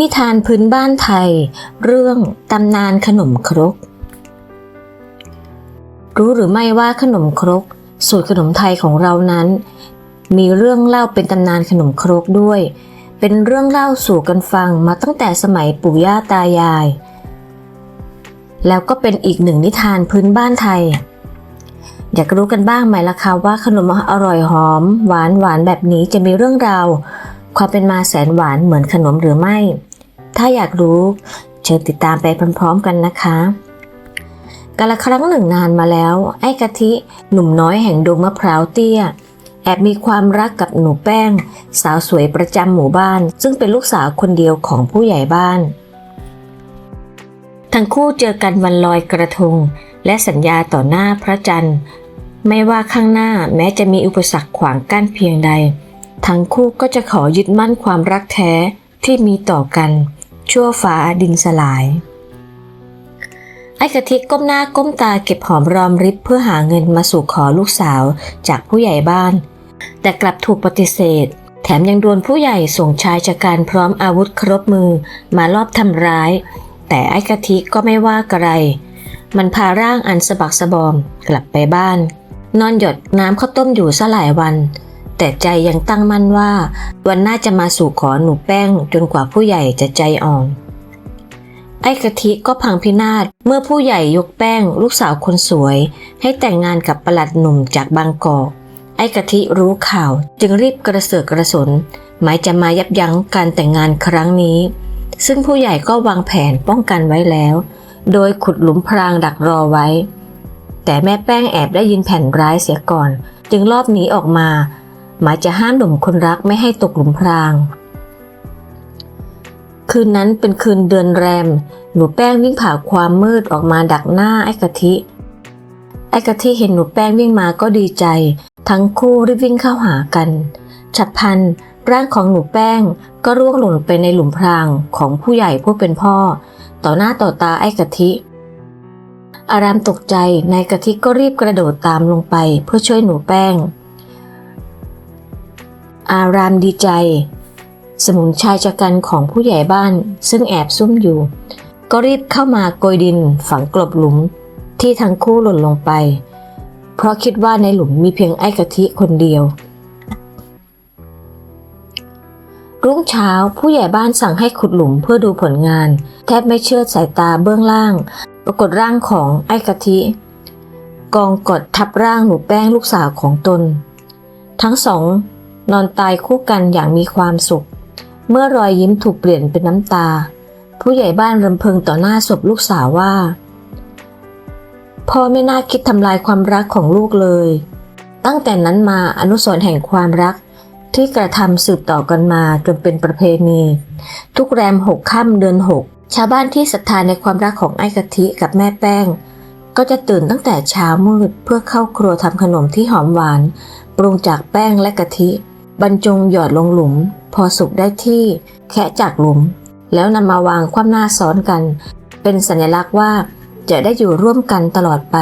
นิทานพื้นบ้านไทย เรื่องตำนานขนมครก รู้หรือไม่ว่าขนมครก สูตรขนมไทยของเรานั้น มีเรื่องเล่าเป็นตำนานขนมครกด้วย เป็นเรื่องเล่าสู่กันฟังมาตั้งแต่สมัยปู่ย่าตายาย แล้วก็เป็นอีกหนึ่งนิทานพื้นบ้านไทย อยากรู้กันบ้างไหมล่ะคะว่าขนมอร่อยหอม หวานหวานแบบนี้จะมีเรื่องราวความเป็นมาแสนหวานเหมือนขนมหรือไม่ ถ้าอยากรู้ เชิญติดตามไปพร้อมๆกันนะคะกาละครั้งหนึ่งนานมาแล้ว ไอ้กะทิหนุ่มน้อยแห่งดงมะพร้าวเตี้ย แอบมีความรักกับหนูแป้ง สาวสวยประจำหมู่บ้าน ซึ่งเป็นลูกสาวคนเดียวของผู้ใหญ่บ้าน ทั้งคู่เจอกันวันลอยกระทง และสัญญาต่อหน้าพระจันทร์ ไม่ว่าข้างหน้าแม้จะมีอุปสรรคขวางกั้นเพียงใด ทั้งคู่ก็จะขอยึดมั่นความรักแท้ที่มีต่อกัน ชั่วฟ้าดินสลาย ไอ้กะทิก้มหน้าก้มตาเก็บหอมรอมริบเพื่อหาเงินมาสู่ขอลูกสาวจากผู้ใหญ่บ้าน แต่กลับถูกปฏิเสธ แถมยังโดนผู้ใหญ่ส่งชายชะการพร้อมอาวุธครบมือมาลอบทำร้าย แต่ไอ้กะทิก็ไม่ว่ากระไร มันพาร่างอันสะบักสะบอมกลับไปบ้าน นอนหยดน้ำข้าวต้มอยู่ซะหลายวัน แต่ใจยังตั้งมั่นว่า วันหน้าจะมาสู่ขอหนูแป้งจนกว่าผู้ใหญ่จะใจอ่อน ไอ้กะทิก็พังพินาศเมื่อผู้ใหญ่ยกแป้ง ลูกสาวคนสวย ให้แต่งงานกับประหลัดหนุ่มจากบางกอกไอ้กะทิรู้ข่าวจึงรีบกระเสือกกระสน หมายจะมายับยั้งการแต่งงานครั้งนี้ ซึ่งผู้ใหญ่ก็วางแผนป้องกันไว้แล้ว โดยขุดหลุมพรางดักรอไว้ แต่แม่แป้งแอบได้ยินแผ่นร้ายเสียก่อน จึงรอบหนีออกมา หมายจะห้ามหนุ่มคนรักไม่ให้ตกหลุมพราง คืนนั้นเป็นคืนเดือนแรม หนูแป้งวิ่งผ่าความมืดออกมาดักหน้าไอ้กะทิ ไอ้กะทิเห็นหนูแป้งวิ่งมาก็ดีใจ ทั้งคู่รีบวิ่งเข้าหากัน ฉับพลันร่างของหนูแป้งก็ร่วงหล่นไปในหลุมพรางของผู้ใหญ่ผู้เป็นพ่อ ต่อหน้าต่อตาไอ้กะทิ อารามตกใจนายกะทิก็รีบกระโดดตามลงไปเพื่อช่วยหนูแป้ง อารามดีใจ สมุนชายชะกันของผู้ใหญ่บ้านซึ่งแอบซุ่มอยู่ ก็รีบเข้ามาโกยดินฝังกลบหลุมที่ทั้งคู่หล่นลงไป เพราะคิดว่าในหลุมมีเพียงไอ้กะทิคนเดียว รุ่งเช้าผู้ใหญ่บ้านสั่งให้ขุดหลุมเพื่อดูผลงาน แทบไม่เชื่อสายตาเบื้องล่าง ปรากฏร่างของไอ้กะทิกองกดทับร่างหนูแป้งลูกสาวของตน ทั้งสอง นอนตายคู่กันอย่างมีความสุข เมื่อรอยยิ้มถูกเปลี่ยนเป็นน้ำตา ผู้ใหญ่บ้านรำพึงต่อหน้าศพลูกสาวว่า พ่อไม่น่าคิดทำลายความรักของลูกเลย ตั้งแต่นั้นมาอนุสรณ์แห่งความรักที่กระทำสืบต่อกันมาจนเป็นประเพณี ทุกแรมหกค่ำเดือนหกชาวบ้านที่ศรัทธาในความรักของไอ้กะทิกับแม่แป้ง ก็จะตื่นตั้งแต่เช้ามืดเพื่อเข้าครัวทำขนมที่หอมหวาน ปรุงจากแป้งและกะทิ บรรจงหยอดลงหลุม พอสุกได้ที่แคะจากหลุม แล้วนำมาวางคว่ำหน้าซ้อนกัน เป็นสัญลักษณ์ว่าจะได้อยู่ร่วมกันตลอดไป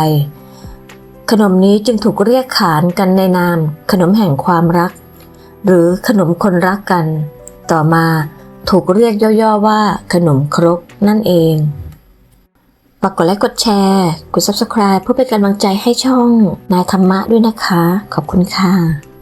ขนมนี้จึงถูกเรียกขานกันในนาม ขนมแห่งความรัก หรือขนมคนรักกัน ต่อมาถูกเรียกย่อๆว่า ขนมครกนั่นเองฝากกดไลค์กดแชร์ กด Subscribe เพื่อเป็นกำลังใจให้ช่องนายธรรมะด้วยนะคะ ขอบคุณค่ะ